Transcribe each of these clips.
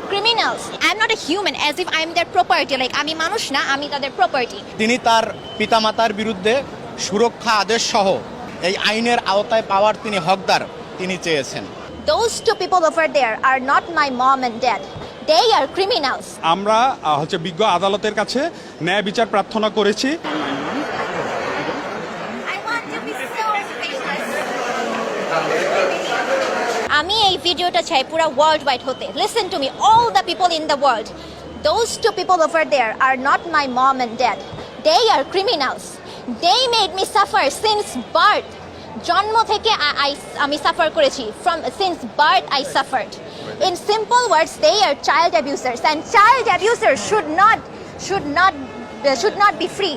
R criminals I am human as if I am there like আমি মানুষ না আমি তাদের প্রপার্টি তিনি তার পিতামাতার বিরুদ্ধে সুরক্ষা আদেশ সহ এই আইনের আওতায় পাওয়ার তিনি হকদার তিনি চেয়েছেন। Those two people over there are not my mom and dad they are criminals আমরা হচ্ছে বিজ্ঞ আদালতের কাছে ন্যায় বিচার প্রার্থনা করেছি। আমি এই ভিডিওটা চাই পুরো ওয়ার্ল্ড ওয়াইড হতে listen to me all the people in the world those two people over there are not my mom and dad they are criminals they made me suffer since birth জন্ম থেকে আ- I- আমি suffer করেছি from since birth I suffered in simple words they are child abusers and child abusers should not should not should not be free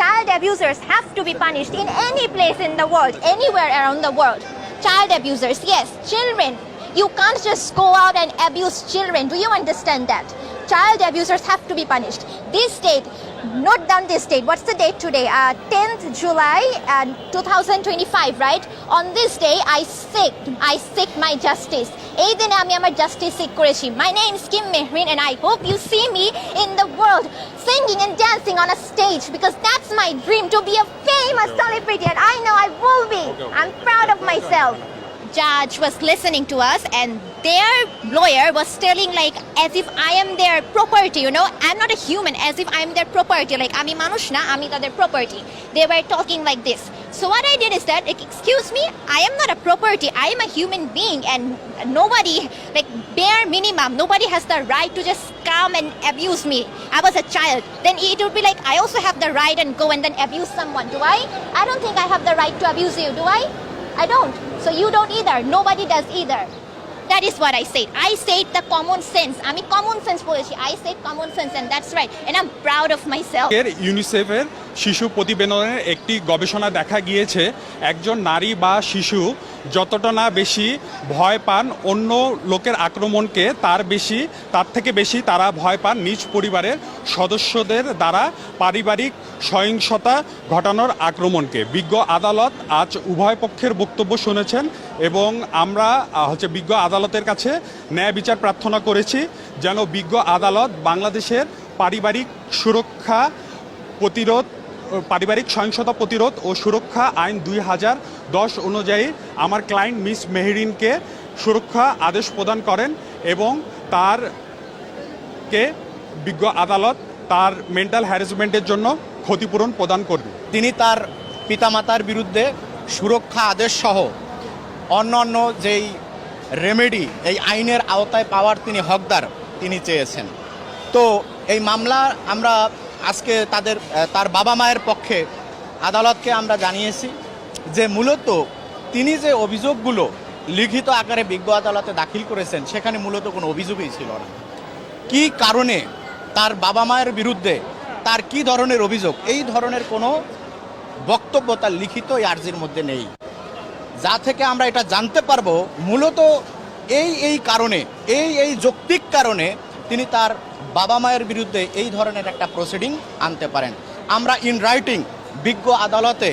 Child abusers have to be punished in any place in the world, anywhere around the world. Child abusers, yes, children. You can't just go out and abuse children. Do you understand that? Child abusers have to be punished. This date, note down this date. What's the date today? Uh, 10th July uh, 2025, right? On this day, I seek, I seek my justice. এই দিনে আমি আমার justice sick করেছি my name is Kim Mehrin and I hope you see me in the world singing and dancing on a stage because that's my dream to be a famous celebrity and I know I will be. I'm proud of myself. Judge was listening to us and their lawyer was telling like as if I am their property, you know. I'm not a human, as if I'm their property. Like আমি মানুষ না, আমি তাদের property. They were talking like this. So what I did is that, like, excuse me, I am not a property. I am a human being, and nobody, like, bare minimum, nobody has the right to just come and abuse me. I was a child. Then it would be like I also have the right and go and then abuse someone. Do I? I don't think I have the right to abuse you. Do I? I don't. So you don't either. Nobody does either. That is what I said. I said the common sense. I mean, common sense বলেছি. I said common sense, and that's right. And I'm proud of myself. এর ইউনিসেফের শিশু প্রতিবেদনের একটি গবেষণা দেখা গিয়েছে, একজন নারী বা শিশু যতটা না বেশি ভয় পান অন্য লোকের আক্রমণকে তার বেশি, তার থেকে বেশি তারা ভয় পান নিজ পরিবারের সদস্যদের দ্বারা পারিবারিক সহিংসতা ঘটানোর আক্রমণকে। বিজ্ঞ আদালত আজ উভয় পক্ষের বক্তব্য শুনেছেন এবং আমরা হচ্ছে বিজ্ঞ আদালতের কাছে ন্যায় বিচার প্রার্থনা করেছি যেন বিজ্ঞ আদালত বাংলাদেশের পারিবারিক সুরক্ষা প্রতিরোধ পারিবারিক সহিংসতা প্রতিরোধ ও সুরক্ষা আইন দুই হাজার দশ অনুযায়ী আমার ক্লায়েন্ট মিস মেহরিনকে সুরক্ষা আদেশ প্রদান করেন এবং তার কে বিজ্ঞ আদালত তার মেন্টাল হ্যারাসমেন্টের জন্য ক্ষতিপূরণ প্রদান করবে। তিনি তার পিতামাতার বিরুদ্ধে সুরক্ষা আদেশ সহ অন্যান্য যেই রেমেডি এই আইনের আওতায় পাওয়ার তিনি হকদার তিনি চেয়েছেন। তো এই মামলা আমরা আজকে তাদের তার বাবা মায়ের পক্ষে আদালতকে আমরা জানিয়েছি যে মূলত তিনি যে অভিযোগগুলো লিখিত আকারে বিজ্ঞ আদালতে দাখিল করেছেন, সেখানে মূলত কোনো অভিযোগই ছিল না। কি কারণে তার বাবা মায়ের বিরুদ্ধে তার কি ধরনের অভিযোগ? এই ধরনের কোনো বক্তব্য তার লিখিত এই আর্জির মধ্যে নেই। যা থেকে আমরা এটা জানতে পারব, মূলত এই এই কারণে, এই এই যৌক্তিক কারণে তিনি তার বাবা মায়ের বিরুদ্ধে এই ধরনের একটা প্রসিডিং আনতে পারেন। আমরা ইন রাইটিং বিজ্ঞ আদালতে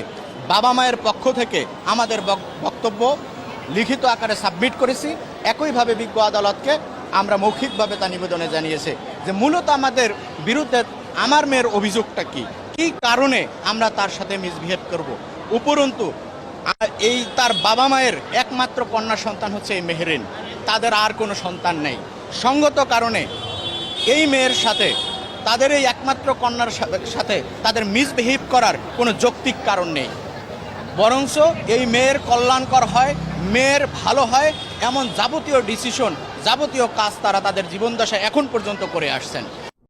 বাবা মায়ের পক্ষ থেকে আমাদের বক্তব্য লিখিত আকারে সাবমিট করেছি। একইভাবে বিজ্ঞ আদালতকে আমরা মৌখিকভাবে তা নিবেদনে জানিয়েছে যে মূলত আমাদের বিরুদ্ধে আমার মেয়ের অভিযোগটা কি? কি কারণে আমরা তার সাথে মিসবিহেভ করব? উপরন্তু এই তার বাবা মায়ের একমাত্র কন্যা সন্তান হচ্ছে এই মেহরিন। তাদের আর কোনো সন্তান নেই। সঙ্গত কারণে এই মেয়ের সাথে, তাদের এই একমাত্র কন্যার সাথে তাদের মিসবিহেভ করার কোনো যৌক্তিক কারণ নেই। বরঞ্চ এই মেয়ের কল্যাণকর হয়, মেয়ের ভালো হয়, এমন যাবতীয় ডিসিশন যাবতীয় কাজ তারা তাদের জীবনদশায় এখন পর্যন্ত করে আসছেন।